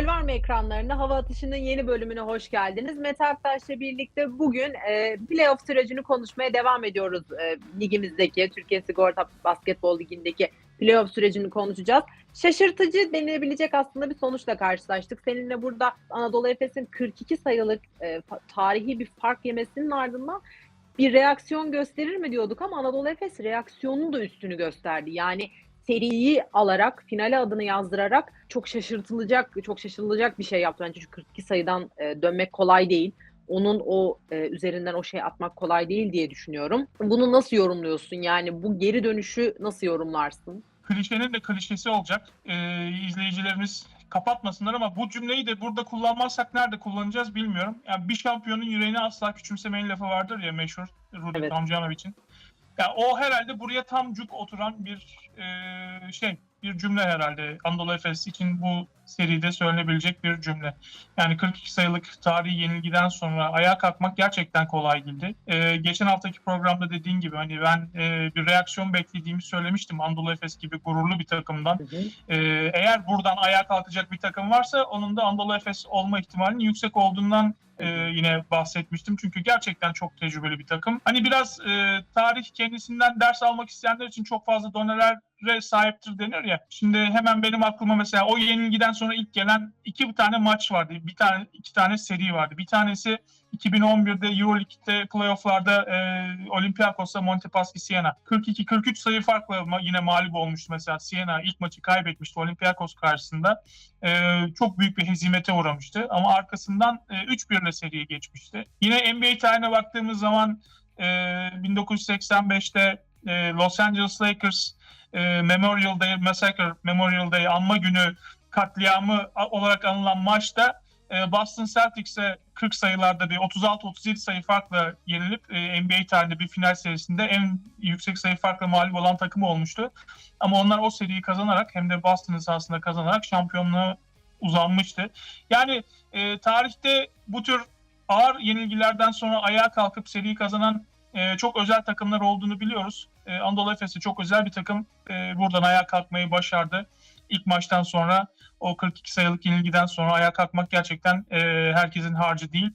Gol var mı ekranlarında? Hava Atışı'nın yeni bölümüne hoş geldiniz. Mete Aktaş'la birlikte bugün e, playoff sürecini konuşmaya devam ediyoruz. E, ligimizdeki, Türkiye Sigorta Basketbol Ligi'ndeki playoff sürecini konuşacağız. Şaşırtıcı denilebilecek aslında bir sonuçla karşılaştık. Seninle burada Anadolu Efes'in 42 sayılık e, tarihi bir fark yemesinin ardından bir reaksiyon gösterir mi diyorduk ama Anadolu Efes reaksiyonun da üstünü gösterdi. Yani seriyi alarak, finale adını yazdırarak çok şaşırtılacak, çok şaşırılacak bir şey yaptı. Bence çünkü 42 sayıdan e, dönmek kolay değil. Onun o e, üzerinden o şey atmak kolay değil diye düşünüyorum. Bunu nasıl yorumluyorsun? Yani bu geri dönüşü nasıl yorumlarsın? klişenin de klişesi olacak. Ee, izleyicilerimiz kapatmasınlar ama bu cümleyi de burada kullanmazsak nerede kullanacağız bilmiyorum. Yani bir şampiyonun yüreğini asla küçümsemeyin lafı vardır ya meşhur Rudi Evet. Tomjanovic'in. Ya o herhalde buraya tam cuk oturan bir e, şey, bir cümle herhalde. Anadolu Efes için bu seride söylenebilecek bir cümle. Yani 42 sayılık tarihi yenilgiden sonra ayağa kalkmak gerçekten kolay değildi. Ee, geçen haftaki programda dediğin gibi hani ben e, bir reaksiyon beklediğimi söylemiştim Anadolu Efes gibi gururlu bir takımdan. Ee, eğer buradan ayağa kalkacak bir takım varsa onun da Anadolu Efes olma ihtimalinin yüksek olduğundan e, yine bahsetmiştim. Çünkü gerçekten çok tecrübeli bir takım. Hani biraz e, tarih kendisinden ders almak isteyenler için çok fazla donelere sahiptir denir ya. Şimdi hemen benim aklıma mesela o yenilgiden sonra ilk gelen iki tane maç vardı. Bir tane iki tane seri vardı. Bir tanesi 2011'de Euroleague'de playofflarda e, Olympiakos'la Montepaschi Siena 42-43 sayı farkla yine mağlup olmuştu mesela Siena ilk maçı kaybetmişti Olympiakos karşısında. E, çok büyük bir hezimete uğramıştı ama arkasından e, 3-1 ile seriye geçmişti. Yine NBA tarihine baktığımız zaman e, 1985'te e, Los Angeles Lakers e, Memorial Day Massacre Memorial Day anma günü katliamı olarak anılan maçta e, Boston Celtics'e 40 sayılarda bir 36-37 sayı farkla yenilip e, NBA tarihinde bir final serisinde en yüksek sayı farkla mağlup olan takım olmuştu. Ama onlar o seriyi kazanarak hem de Boston'ın sahasında kazanarak şampiyonluğa uzanmıştı. Yani e, tarihte bu tür ağır yenilgilerden sonra ayağa kalkıp seriyi kazanan e, çok özel takımlar olduğunu biliyoruz. E, Anadolu Efes de çok özel bir takım. E, buradan ayağa kalkmayı başardı. İlk maçtan sonra o 42 sayılık yenilgiden sonra ayağa kalkmak gerçekten e, herkesin harcı değil.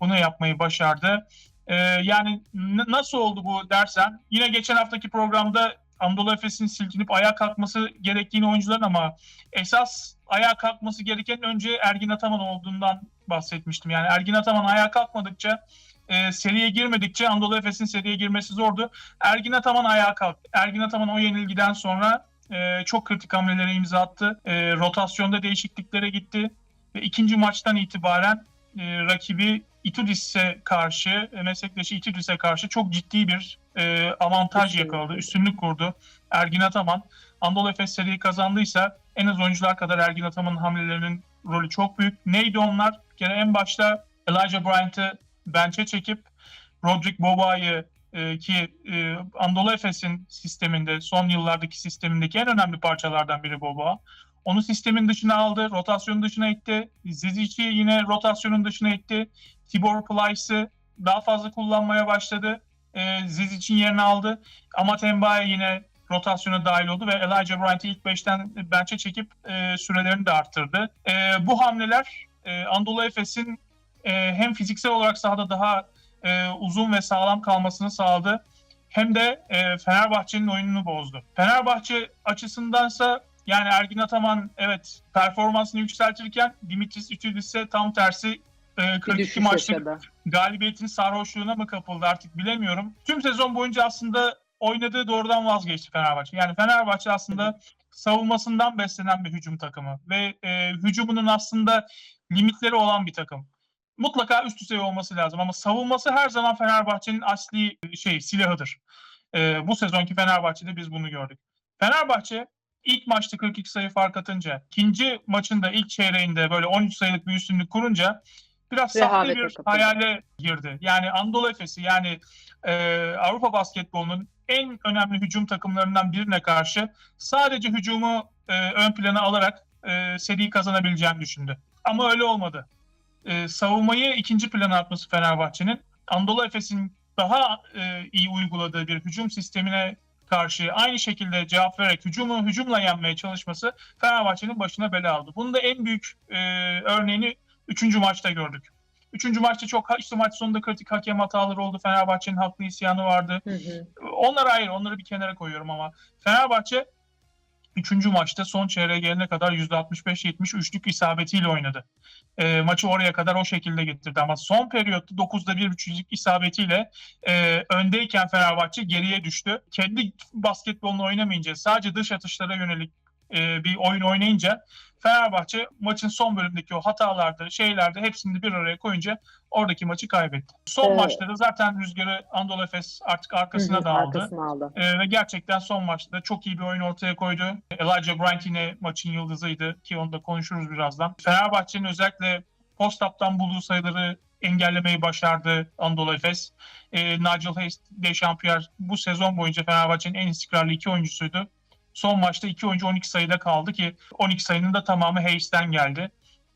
Bunu yapmayı başardı. E, yani nasıl oldu bu dersen yine geçen haftaki programda Anadolu Efes'in silkinip ayağa kalkması gerektiğini oyuncuların ama esas ayağa kalkması gereken önce Ergin Ataman olduğundan bahsetmiştim. Yani Ergin Ataman ayağa kalkmadıkça e, seriye girmedikçe Anadolu Efes'in seriye girmesi zordu. Ergin Ataman ayağa kalktı. Ergin Ataman o yenilgiden sonra e, çok kritik hamlelere imza attı. E, rotasyonda değişikliklere gitti ve ikinci maçtan itibaren e, rakibi Itudis'e karşı, e, meslektaşı Itudis'e karşı çok ciddi bir e, avantaj yakaladı, üstünlük kurdu. Ergin Ataman, Anadolu Efes seriyi kazandıysa en az oyuncular kadar Ergin Ataman'ın hamlelerinin rolü çok büyük. Neydi onlar? Bir kere en başta Elijah Bryant'ı bench'e çekip Roderick Boba'yı e, ki e, Anadolu Efes'in sisteminde, son yıllardaki sistemindeki en önemli parçalardan biri Boba. Onu sistemin dışına aldı, rotasyonun dışına itti. Zizic'i yine rotasyonun dışına itti. Tibor Plyce'ı daha fazla kullanmaya başladı. E, Zizic'in yerini aldı. Ama Tembaya yine rotasyona dahil oldu ve Elijah Bryant'ı ilk beşten bench'e çekip e, sürelerini de arttırdı. E, bu hamleler e, Anadolu Efes'in e, hem fiziksel olarak sahada daha e, uzun ve sağlam kalmasını sağladı. Hem de e, Fenerbahçe'nin oyununu bozdu. Fenerbahçe açısındansa yani Ergin Ataman evet performansını yükseltirken Dimitris Ütüdis'e tam tersi e, Bir 42 düşüş maçlık galibiyetin sarhoşluğuna mı kapıldı artık bilemiyorum. Tüm sezon boyunca aslında oynadığı doğrudan vazgeçti Fenerbahçe. Yani Fenerbahçe aslında savunmasından beslenen bir hücum takımı ve e, hücumunun aslında limitleri olan bir takım. Mutlaka üst düzey olması lazım ama savunması her zaman Fenerbahçe'nin asli şey silahıdır. E, bu sezonki Fenerbahçe'de biz bunu gördük. Fenerbahçe ilk maçta 42 sayı fark atınca, ikinci maçında ilk çeyreğinde böyle 13 sayılık bir üstünlük kurunca biraz sahte Rehavete bir hayale girdi. Yani Anadolu Efes'i yani e, Avrupa basketbolunun en önemli hücum takımlarından birine karşı sadece hücumu e, ön plana alarak e, seriyi kazanabileceğini düşündü. Ama öyle olmadı. E, savunmayı ikinci plana atması Fenerbahçe'nin Anadolu Efes'in daha e, iyi uyguladığı bir hücum sistemine karşı aynı şekilde cevap vererek hücumu hücumla yenmeye çalışması Fenerbahçe'nin başına bela aldı. Bunun da en büyük e, örneğini 3. maçta gördük. Üçüncü maçta çok işte maç sonunda kritik hakem hataları oldu. Fenerbahçe'nin haklı isyanı vardı. Hı hı. Onlar ayrı. Onları bir kenara koyuyorum ama Fenerbahçe 3. maçta son çeyreğe gelene kadar %65-70 üçlük isabetiyle oynadı. E, maçı oraya kadar o şekilde getirdi ama son periyotta 9'da 1 üçlük isabetiyle e, öndeyken Fenerbahçe geriye düştü. Kendi basketbolunu oynamayınca sadece dış atışlara yönelik e, bir oyun oynayınca Fenerbahçe maçın son bölümdeki o hatalarda, şeylerde hepsini bir araya koyunca oradaki maçı kaybetti. Son Evet. maçta da zaten rüzgarı Anadolu Efes artık arkasına Hı hı, da aldı. Arkasına aldı. Ee, ve gerçekten son maçta çok iyi bir oyun ortaya koydu. Elijah Bryant yine maçın yıldızıydı ki onu da konuşuruz birazdan. Fenerbahçe'nin özellikle post-up'tan bulduğu sayıları engellemeyi başardı Anadolu Efes. Ee, Nigel Hayes, Dechampierre bu sezon boyunca Fenerbahçe'nin en istikrarlı iki oyuncusuydu. Son maçta iki oyuncu 12 sayıda kaldı ki 12 sayının da tamamı Hayes'ten geldi.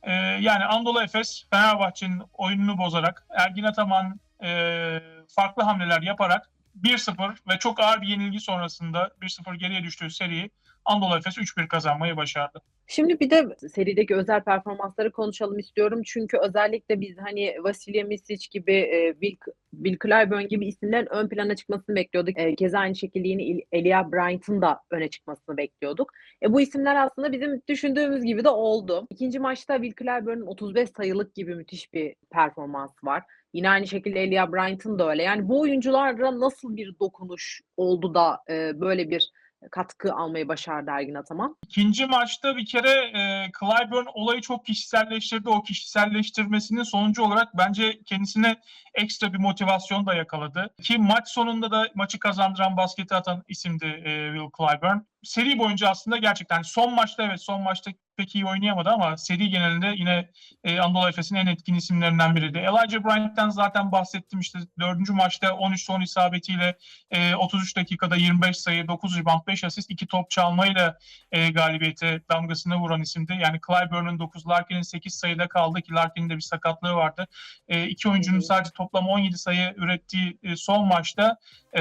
Ee, yani Anadolu Efes Fenerbahçe'nin oyununu bozarak Ergin Ataman e, farklı hamleler yaparak 1-0 ve çok ağır bir yenilgi sonrasında 1-0 geriye düştüğü seriyi Anadolu Efes 3-1 kazanmayı başardı. Şimdi bir de serideki özel performansları konuşalım istiyorum. Çünkü özellikle biz hani Vasilya Misic gibi, e, Bill, Bill Clyburn gibi isimlerin ön plana çıkmasını bekliyorduk. E, keza aynı şekilde yine Elia Bryant'ın da öne çıkmasını bekliyorduk. E, bu isimler aslında bizim düşündüğümüz gibi de oldu. İkinci maçta Bill Clyburn'un 35 sayılık gibi müthiş bir performans var. Yine aynı şekilde Elia Bryant'ın da öyle. Yani bu oyuncularla nasıl bir dokunuş oldu da e, böyle bir katkı almayı başardı Ergin Ataman? İkinci maçta bir kere e, Clyburn olayı çok kişiselleştirdi. O kişiselleştirmesinin sonucu olarak bence kendisine ekstra bir motivasyon da yakaladı. Ki maç sonunda da maçı kazandıran basketi atan isimdi e, Will Clyburn. Seri boyunca aslında gerçekten son maçta evet son maçta pek iyi oynayamadı ama seri genelinde yine e, Anadolu Efes'in en etkin isimlerinden biriydi. Elijah Bryant'ten zaten bahsettim işte dördüncü maçta 13 son isabetiyle e, 33 dakikada 25 sayı, 9 rebound, 5 asist, 2 top çalmayla e, galibiyete damgasını vuran isimdi. Yani Clyburn'un 9, Larkin'in 8 sayıda kaldı ki Larkin'in de bir sakatlığı vardı. E, iki oyuncunun sadece toplam 17 sayı ürettiği e, son maçta e,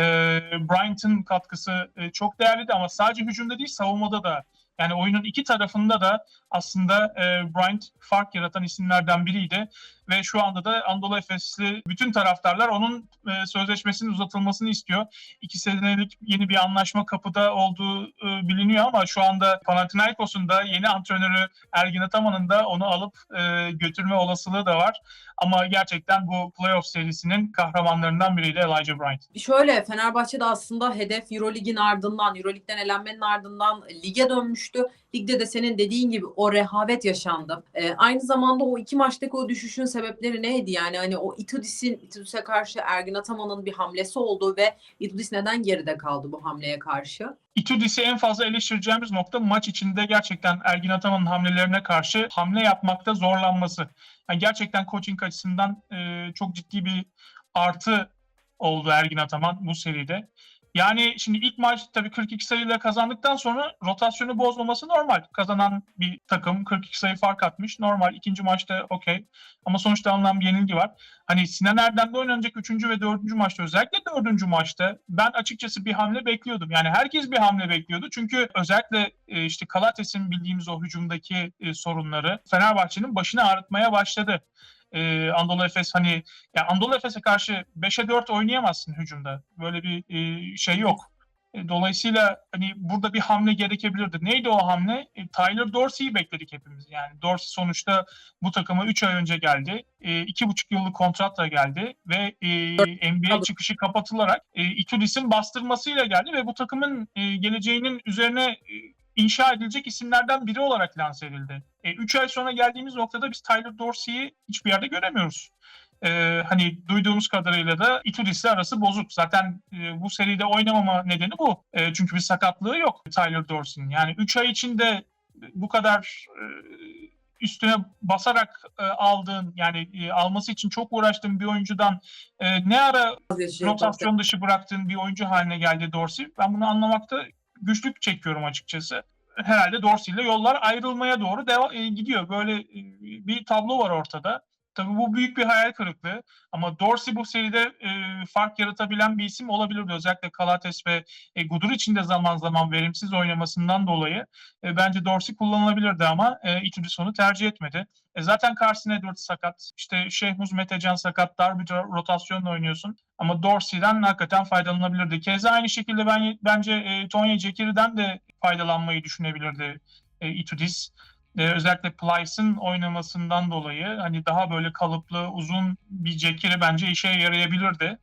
Bryant'ın katkısı e, çok değerliydi ama sadece hücumda değil savunmada da yani oyunun iki tarafında da aslında e, Bryant fark yaratan isimlerden biriydi ve şu anda da Anadolu Efesli bütün taraftarlar onun e, sözleşmesinin uzatılmasını istiyor. İki senelik yeni bir anlaşma kapıda olduğu e, biliniyor ama şu anda Panathinaikos'un da yeni antrenörü Ergin Ataman'ın da onu alıp e, götürme olasılığı da var. Ama gerçekten bu playoff serisinin kahramanlarından biriydi Elijah Bryant. Şöyle Fenerbahçe'de aslında hedef Eurolig'in ardından, Eurolig'den elenmenin ardından lige dönmüştü. Ligde de senin dediğin gibi o rehavet yaşandı. Ee, aynı zamanda o iki maçtaki o düşüşün sebepleri neydi? Yani hani o Itudis'in, Itudis'e karşı Ergin Ataman'ın bir hamlesi oldu ve Itudis neden geride kaldı bu hamleye karşı? Itudis'i en fazla eleştireceğimiz nokta maç içinde gerçekten Ergin Ataman'ın hamlelerine karşı hamle yapmakta zorlanması. Yani gerçekten coaching açısından e, çok ciddi bir artı oldu Ergin Ataman bu seride. Yani şimdi ilk maç tabii 42 sayıyla kazandıktan sonra rotasyonu bozmaması normal. Kazanan bir takım 42 sayı fark atmış. Normal. İkinci maçta okey. Ama sonuçta alınan bir yenilgi var. Hani Sinan Erdem'de oynanacak 3. ve 4. maçta özellikle 4. maçta ben açıkçası bir hamle bekliyordum. Yani herkes bir hamle bekliyordu. Çünkü özellikle e, işte Kalates'in bildiğimiz o hücumdaki e, sorunları Fenerbahçe'nin başını ağrıtmaya başladı. Ee, Anadolu Efes hani ya Anadolu Efes'e karşı 5'e 4 oynayamazsın hücumda. Böyle bir e, şey yok. E, Dolayısıyla hani burada bir hamle gerekebilirdi. Neydi o hamle? E, Tyler Dorsey'i bekledik hepimiz. Yani Dorsey sonuçta bu takıma 3 ay önce geldi. 2,5 yıllık kontratla geldi ve e, NBA çıkışı kapatılarak e, Itudis'in bastırmasıyla geldi ve bu takımın e, geleceğinin üzerine e, inşa edilecek isimlerden biri olarak lanse edildi. 3 ay sonra geldiğimiz noktada biz Tyler Dorsey'i hiçbir yerde göremiyoruz. Ee, hani duyduğumuz kadarıyla da Itudis'le arası bozuk. Zaten e, bu seride oynamama nedeni bu. E, çünkü bir sakatlığı yok Tyler Dorsey'nin. Yani 3 ay içinde bu kadar e, üstüne basarak e, aldığın yani e, alması için çok uğraştığın bir oyuncudan e, ne ara rotasyon dışı bıraktığın bir oyuncu haline geldi Dorsey. Ben bunu anlamakta güçlük çekiyorum açıkçası. Herhalde Dorsey ile yollar ayrılmaya doğru deva- e, gidiyor. Böyle e, bir tablo var ortada. Tabii bu büyük bir hayal kırıklığı. Ama Dorsey bu seride e, fark yaratabilen bir isim olabilirdi. Özellikle Kalates ve e, Gudur için de zaman zaman verimsiz oynamasından dolayı e, bence Dorsey kullanılabilirdi ama e, Itudis onu tercih etmedi. E, zaten Carson Edwards sakat. İşte Şehmuz Metecan sakat. Dar bir rotasyonla oynuyorsun. Ama Dorsey'den hakikaten faydalanabilirdi. Keza aynı şekilde ben bence e, Tonya Cekiri'den de faydalanmayı düşünebilirdi e, Itudis. E, özellikle Plyce'ın oynamasından dolayı hani daha böyle kalıplı, uzun bir Cekiri bence işe yarayabilirdi.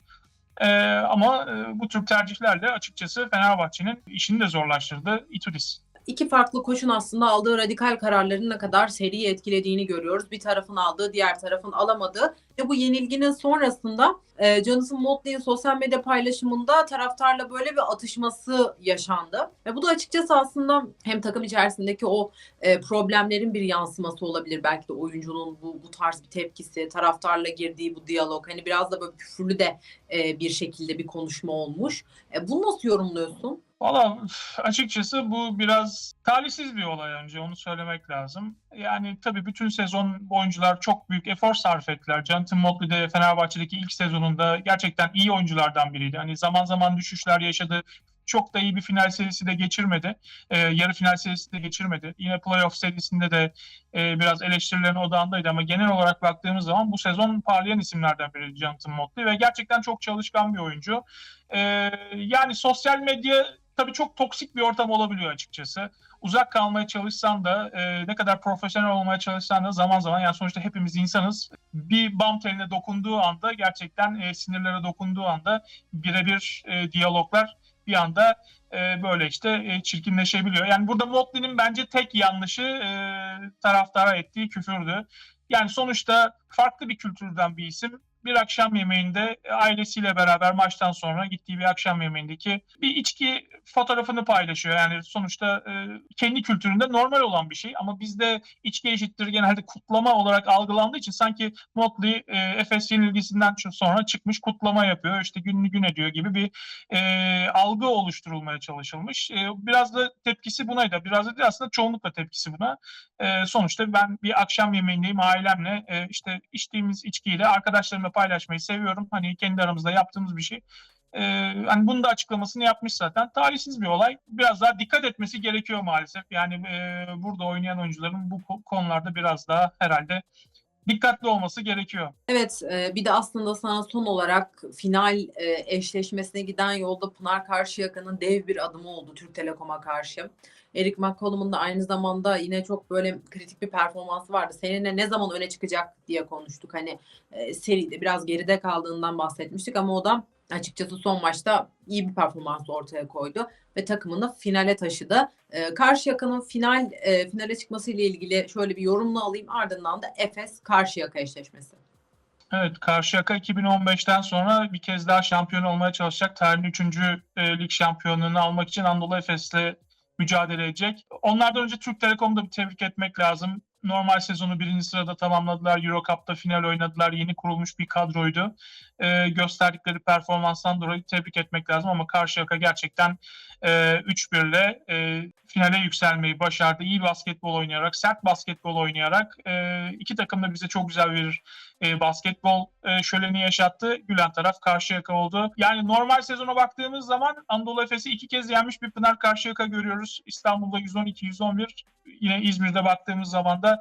E, ama e, bu tür tercihlerle açıkçası Fenerbahçe'nin işini de zorlaştırdı Itudis. İki farklı koçun aslında aldığı radikal kararların ne kadar seriyi etkilediğini görüyoruz. Bir tarafın aldığı, diğer tarafın alamadığı ve bu yenilginin sonrasında e, Jonathan Motley'in sosyal medya paylaşımında taraftarla böyle bir atışması yaşandı. Ve bu da açıkçası aslında hem takım içerisindeki o e, problemlerin bir yansıması olabilir. Belki de oyuncunun bu, bu tarz bir tepkisi, taraftarla girdiği bu diyalog. Hani biraz da böyle küfürlü de e, bir şekilde bir konuşma olmuş. E, bunu nasıl yorumluyorsun? Valla açıkçası bu biraz talihsiz bir olay önce onu söylemek lazım. Yani tabii bütün sezon oyuncular çok büyük efor sarf ettiler. Jonathan Motley de Fenerbahçe'deki ilk sezonunda gerçekten iyi oyunculardan biriydi. Hani zaman zaman düşüşler yaşadı. Çok da iyi bir final serisi de geçirmedi. Ee, yarı final serisi de geçirmedi. Yine playoff serisinde de e, biraz eleştirilerin odağındaydı ama genel olarak baktığımız zaman bu sezon parlayan isimlerden biri Jonathan Motley ve gerçekten çok çalışkan bir oyuncu. Ee, yani sosyal medya tabii çok toksik bir ortam olabiliyor açıkçası. Uzak kalmaya çalışsan da e, ne kadar profesyonel olmaya çalışsan da zaman zaman yani sonuçta hepimiz insanız. Bir bam teline dokunduğu anda gerçekten e, sinirlere dokunduğu anda birebir e, diyaloglar bir anda e, böyle işte e, çirkinleşebiliyor. Yani burada Motley'nin bence tek yanlışı e, taraftara ettiği küfürdü. Yani sonuçta farklı bir kültürden bir isim bir akşam yemeğinde ailesiyle beraber maçtan sonra gittiği bir akşam yemeğindeki bir içki fotoğrafını paylaşıyor. Yani sonuçta e, kendi kültüründe normal olan bir şey ama bizde içki eşittir genelde kutlama olarak algılandığı için sanki Motley e, Efes yenilgisinden sonra çıkmış kutlama yapıyor. işte gününü gün ediyor gibi bir e, algı oluşturulmaya çalışılmış. E, biraz da tepkisi bunaydı. Biraz da değil aslında çoğunlukla tepkisi buna. E, sonuçta ben bir akşam yemeğindeyim ailemle e, işte içtiğimiz içkiyle arkadaşlarımla paylaşmayı seviyorum. Hani kendi aramızda yaptığımız bir şey. Ee, hani bunun da açıklamasını yapmış zaten. Talihsiz bir olay. Biraz daha dikkat etmesi gerekiyor maalesef. Yani e, burada oynayan oyuncuların bu konularda biraz daha herhalde dikkatli olması gerekiyor. Evet e, bir de aslında sana son olarak final e, eşleşmesine giden yolda Pınar Karşıyaka'nın dev bir adımı oldu Türk Telekom'a karşı. Eric McCollum'un da aynı zamanda yine çok böyle kritik bir performansı vardı. Seninle ne zaman öne çıkacak diye konuştuk. Hani e, seride biraz geride kaldığından bahsetmiştik ama o da açıkçası son maçta iyi bir performans ortaya koydu ve takımını finale taşıdı. E, Karşıyaka'nın final e, finale çıkması ile ilgili şöyle bir yorumla alayım. Ardından da Efes Karşıyaka eşleşmesi. Evet, Karşıyaka 2015'ten sonra bir kez daha şampiyon olmaya çalışacak. Tarihin 3. E, lig şampiyonluğunu almak için Anadolu Efes'le mücadele edecek. Onlardan önce Türk Telekom'da bir tebrik etmek lazım. Normal sezonu birinci sırada tamamladılar. Euro Cup'ta final oynadılar. Yeni kurulmuş bir kadroydu. Ee, gösterdikleri performanstan dolayı tebrik etmek lazım ama Karşıyaka gerçekten e, 3-1 ile e, finale yükselmeyi başardı. İyi basketbol oynayarak, sert basketbol oynayarak e, iki takım da bize çok güzel bir e, basketbol e, şöleni yaşattı. Gülen taraf Karşıyaka oldu. Yani normal sezona baktığımız zaman Anadolu Efes'i iki kez yenmiş bir Pınar Karşıyaka görüyoruz. İstanbul'da 112-111. Yine İzmir'de baktığımız zaman da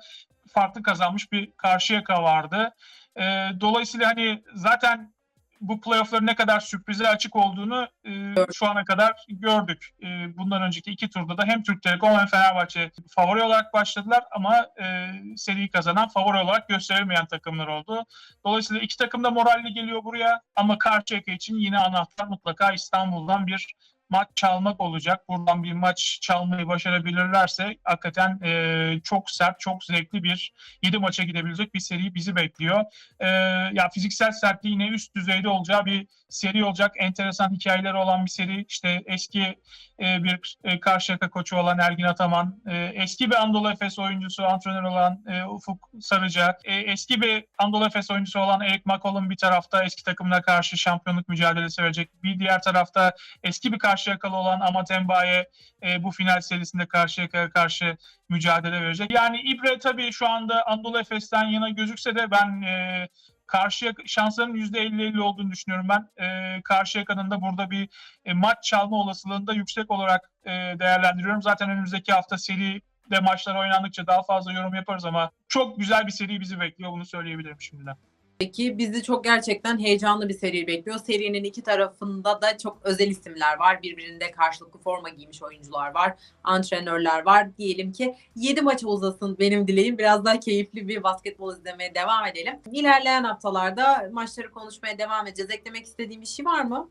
farklı kazanmış bir Karşıyaka vardı. E, dolayısıyla hani zaten bu playoff'ların ne kadar sürprize açık olduğunu e, şu ana kadar gördük. E, bundan önceki iki turda da hem Türk Telekom hem Fenerbahçe favori olarak başladılar ama e, seriyi kazanan favori olarak gösterilmeyen takımlar oldu. Dolayısıyla iki takım da moralli geliyor buraya ama Karşıyaka için yine anahtar mutlaka İstanbul'dan bir maç çalmak olacak. Buradan bir maç çalmayı başarabilirlerse hakikaten e, çok sert, çok zevkli bir 7 maça gidebilecek bir seri bizi bekliyor. E, ya fiziksel sertliği yine üst düzeyde olacağı bir seri olacak. Enteresan hikayeleri olan bir seri. İşte eski e, bir e, Karşıyaka koçu olan Ergin Ataman, e, eski bir Anadolu Efes oyuncusu, antrenör olan e, Ufuk Sarıca, e, eski bir Anadolu Efes oyuncusu olan Eric McCollum bir tarafta eski takımına karşı şampiyonluk mücadelesi verecek. Bir diğer tarafta eski bir karşı Karşıyakalı olan Amatembaye e, bu final serisinde Karşıyaka'ya karşı mücadele verecek. Yani İbre tabii şu anda Anadolu Efes'ten yana gözükse de ben e, karşıya şansların %50-50 olduğunu düşünüyorum ben. E, Karşıyaka'nın da burada bir e, maç çalma olasılığını da yüksek olarak e, değerlendiriyorum. Zaten önümüzdeki hafta seri de maçlar oynandıkça daha fazla yorum yaparız ama çok güzel bir seri bizi bekliyor. Bunu söyleyebilirim şimdiden. Peki bizi çok gerçekten heyecanlı bir seri bekliyor. Serinin iki tarafında da çok özel isimler var. Birbirinde karşılıklı forma giymiş oyuncular var. Antrenörler var. Diyelim ki 7 maça uzasın benim dileğim. Biraz daha keyifli bir basketbol izlemeye devam edelim. İlerleyen haftalarda maçları konuşmaya devam edeceğiz. Eklemek istediğim bir şey var mı?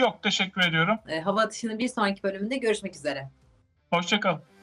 Yok teşekkür ediyorum. Ee, hava atışının bir sonraki bölümünde görüşmek üzere. Hoşçakalın.